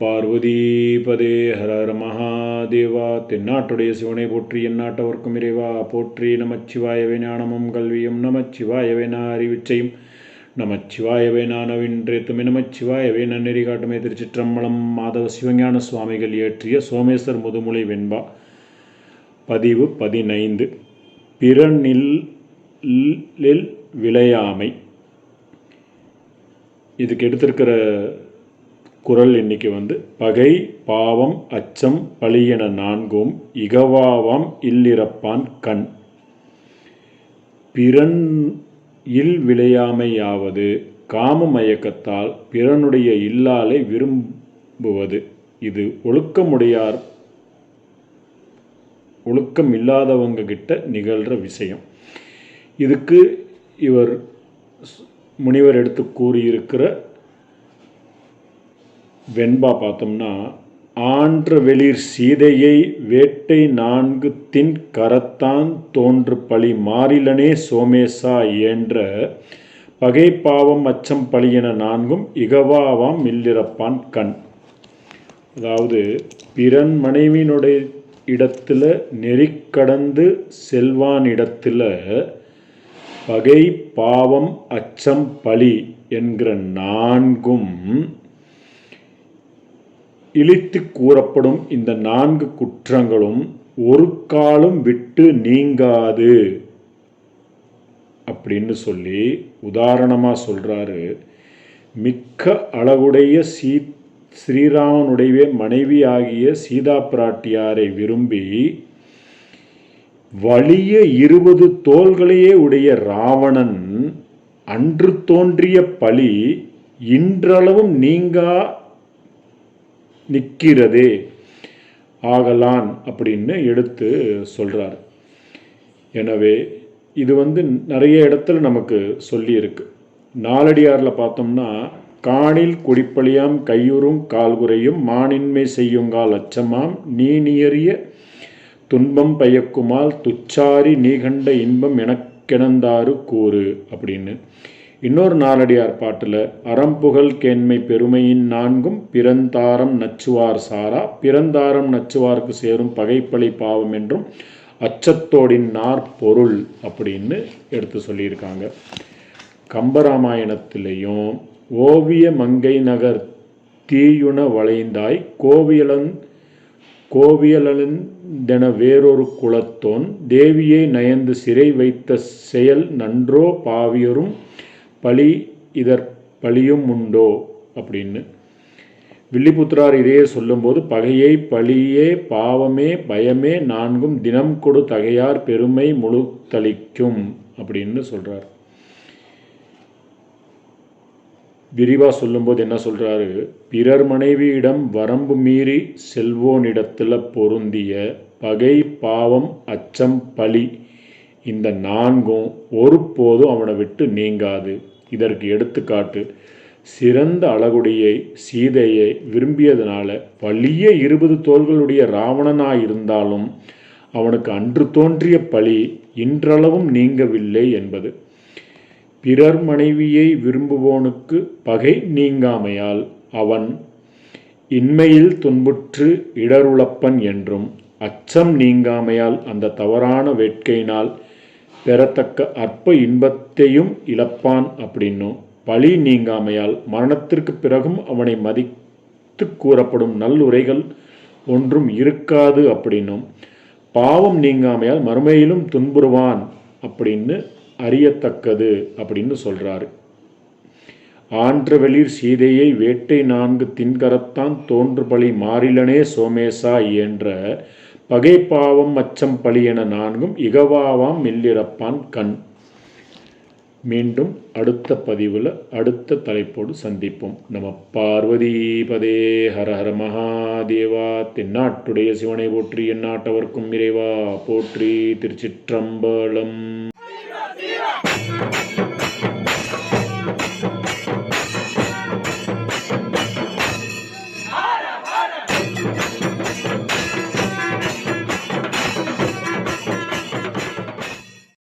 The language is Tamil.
பார்வதிபதே ஹர ஹர மகாதேவா தென்னாட்டுடைய சிவனை போற்றி எந்நாட்டவர்க்கும் இறைவா போற்றி நமச்சிவாயவே ஞானமும் கல்வியும் நமச்சிவாயவே நான் அறிவிச்சையும் நமச்சிவாயவே நான் நவின்றேத்துமே நமச்சிவாயவே நன்னெறி காட்டுமே திருச்சிற்றம்பலம் மாதவ சிவஞான சுவாமிகள் இயற்றிய சோமேஸ்வர் முதுமொழி வெண்பா. பதிவு பதினைந்து. பிறனில் விளையாமை. இதுக்கு எடுத்திருக்கிற குரல் எண்ணிக்கை வந்து பகை பாவம் அச்சம் பழியென நான்கும் இகவாவாம் இல்லிறப்பான் கண். பிறன் இல் விளையாமையாவது காம மயக்கத்தால் பிறனுடைய இல்லாலை விரும்புவது. இது ஒழுக்கமுடையார் ஒழுக்கம் இல்லாதவங்க கிட்ட நிகழ்கிற விஷயம். இதுக்கு இவர் முனிவர் எடுத்து கூறியிருக்கிற வெண்பா பார்த்தோம்னா ஆன்ற வெளிர் சீதையை வேட்டை நான்கு தின் கரத்தான் தோன்று பழி மாறிலனே சோமேசா என்ற பகை பாவம் அச்சம் பழி என நான்கும் இகவாவாம் மில்லிறப்பான் கண். அதாவது பிறன் மனைவியினுடைய இடத்துல நெறிக்கடந்து செல்வான் இடத்துல பகை பாவம் அச்சம் பழி என்கிற நான்கும் இழித்து கூறப்படும் இந்த நான்கு குற்றங்களும் ஒரு காலம் விட்டு நீங்காது. அப்படின்னு சொல்லி உதாரணமாக சொல்கிறாரு மிக்க அழகுடைய சீ ஸ்ரீராமனுடைய மனைவி ஆகிய சீதா பிராட்டியாரை விரும்பி வலிய இருபது தோள்களையே உடைய ராவணன் அன்று தோன்றிய பழி இன்றளவும் நீங்கா நிற்கிறதே. ஆகலான் அப்படின்னு எடுத்து சொல்கிறார் எனவே இது வந்து நிறைய இடத்துல நமக்கு சொல்லியிருக்கு. நாலடியாரில் பார்த்தோம்னா காணில் குடிப்பழியாம் கையுறும் கால்குறையும் மானின்மை செய்யுங்கால் அச்சமாம். நீ நியறிய துன்பம் பயக்குமால் துச்சாரி நீகண்ட இன்பம் எனக்கெனந்தாறு கூறு அப்படின்னு. இன்னொரு நாலடியார் பாட்டில் அறம்புகழ் கேண்மை பெருமையின் நான்கும் பிறந்தாரம் நச்சுவார் சாரா பிறந்தாரம் நச்சுவார்க்கு சேரும் பகைப்பழி பாவம் என்றும் அச்சத்தோடின் நார் பொருள் அப்படின்னு எடுத்து சொல்லியிருக்காங்க. கம்பராமாயணத்திலையும் ஓவிய மங்கை நகர் தீயுண வளைந்தாய் கோவியலன் கோவியலந்தென வேறொரு குலத்தோன் தேவியை நயந்து சிறை வைத்த செயல் நன்றோ பாவியரும் பழி இதற் பழியும் உண்டோ? அப்படின்னு. வில்லிபுத்திரார் இதையே சொல்லும்போது பகையை பழியே பாவமே பயமே நான்கும் தினம் கொடு தகையார் பெருமை முழுத்தளிக்கும் அப்படின்னு சொல்கிறார் விரிவாக சொல்லும்போது என்ன சொல்கிறாரு பிறர் மனைவியிடம் வரம்பு மீறி செல்வோனிடத்தில் பொருந்திய பகை பாவம் அச்சம் பழி இந்த நான்கும் ஒருபோதும் அவனை விட்டு நீங்காது. இதற்கு எடுத்துக்காட்டு சிறந்த அழகுடையை சீதையை விரும்பியதனால வலிய இருபது தோள்களுடைய ராவணனாயிருந்தாலும் அவனுக்கு அன்று தோன்றிய பழி இன்றளவும் நீங்கவில்லை என்பது. பிறர் மனைவியை விரும்புவோனுக்கு பகை நீங்காமையால் அவன் இன்மையில் துன்புற்று இடருளப்பன் என்றும் அச்சம் நீங்காமையால் அந்த தவறான வேட்கையினால் பெறத்தக்க அற்ப இன்பத்தையும் இழப்பான் அப்படின்னும் பழி நீங்காமையால் மரணத்திற்கு பிறகும் அவனை மதித்து கூறப்படும் நல்லுரைகள் ஒன்றும் இருக்காது அப்படின்னும் பாவம் நீங்காமையால் மறுமையிலும் துன்புறுவான் அப்படின்னு அறியத்தக்கது அப்படின்னு சொல்கிறாரு ஆன்றவெளிர் சீதையை வேட்டை நான்கு தின்கரத்தான் தோன்று பழி மாறிலனே சோமேசா என்ற பகை பாவம் அச்சம் பழி என நான்கும் இகவாவாம் மெல்லிறப்பான் கண். மீண்டும் அடுத்த பதிவில் அடுத்த தலைப்போடு சந்திப்போம். நம பார்வதி பதே ஹர ஹர மகாதேவா. தென்னாட்டுடைய சிவனை போற்றி எந்நாட்டவர்க்கும் இறைவா. போற்றி திருச்சிற்றம்பலம்.